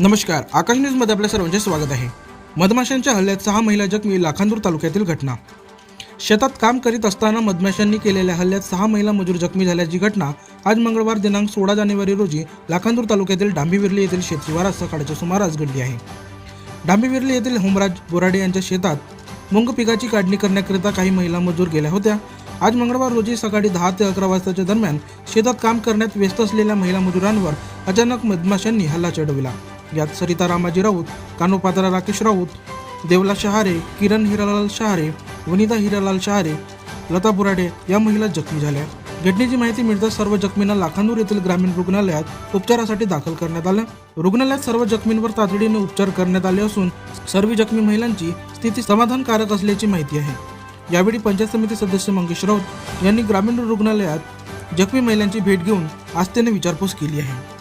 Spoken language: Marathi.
नमस्कार आकाश न्यूजमध्ये आपल्या सर्वांचे स्वागत आहे. मधमाशांच्या हल्ल्यात सहा महिला जखमी लाखांदूर तालुक्यातील घटना. शेतात काम करीत असताना मधमाशांनी केलेल्या हल्ल्यात सहा महिला मजूर जखमी झाल्याची घटना आज मंगळवार दिनांक सोळा जानेवारी रोजी लाखांदूर तालुक्यातील डांबीविर्ली येथील शेतशिवारात सकाळच्या सुमारास घडली आहे. डांबीविर्ली येथील होमराज बोराडे यांच्या शेतात मुंग पिकाची काढणी करण्याकरिता काही महिला मजूर गेल्या होत्या. आज मंगळवार रोजी सकाळी दहा ते अकरा वाजताच्या दरम्यान शेतात काम करण्यात व्यस्त असलेल्या महिला मजुरांवर अचानक मधमाशांनी हल्ला चढविला. यात सरिता रामाजी राऊत कानोपात्रा राकेश राऊत देवला शहारे किरण हिरालाल शहारे वनिता हिरालाल शहारे लता बुराडे या महिला जखमी झाल्या. घटनेची माहिती मिळताच सर्व जखमींना लाखांदूर येथील ग्रामीण रुग्णालयात उपचारासाठी दाखल करण्यात आलं. रुग्णालयात सर्व जखमींवर तातडीने उपचार करण्यात आले असून सर्व जखमी महिलांची स्थिती समाधानकारक असल्याची माहिती आहे. यावेळी पंचायत समिती सदस्य मंगेश राऊत यांनी ग्रामीण रुग्णालयात जखमी महिलांची भेट घेऊन आस्थेने विचारपूस केली आहे.